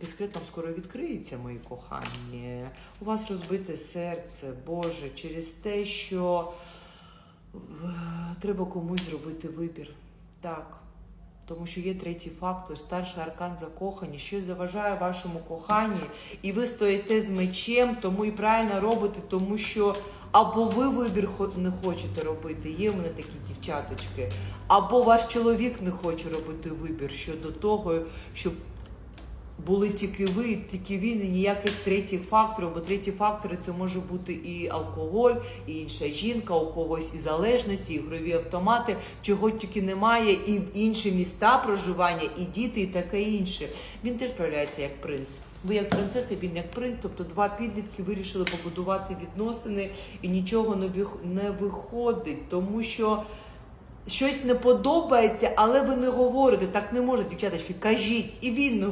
Біскрет вам скоро відкриється, мої кохані. У вас розбите серце, Боже, через те, що треба комусь зробити вибір. Так. Тому що є третій фактор, старший аркан закохані, щось заважає вашому коханні, і ви стоїте з мечем, тому і правильно робите, тому що або ви вибір не хочете робити, є в мене такі дівчаточки, або ваш чоловік не хоче робити вибір щодо того, щоб були тільки ви, тільки він, і ніяких третіх факторів, бо треті фактори це може бути і алкоголь, і інша жінка, у когось і залежності, і ігрові автомати, чого тільки немає, і інші міста проживання, і діти, і таке інше. Він теж проявляється як принц. Ви як принцеса, він як принц, тобто два підлітки вирішили побудувати відносини і нічого не не виходить, тому що. Щось не подобається, але ви не говорите. Так не може, дівчаточки, кажіть, і він не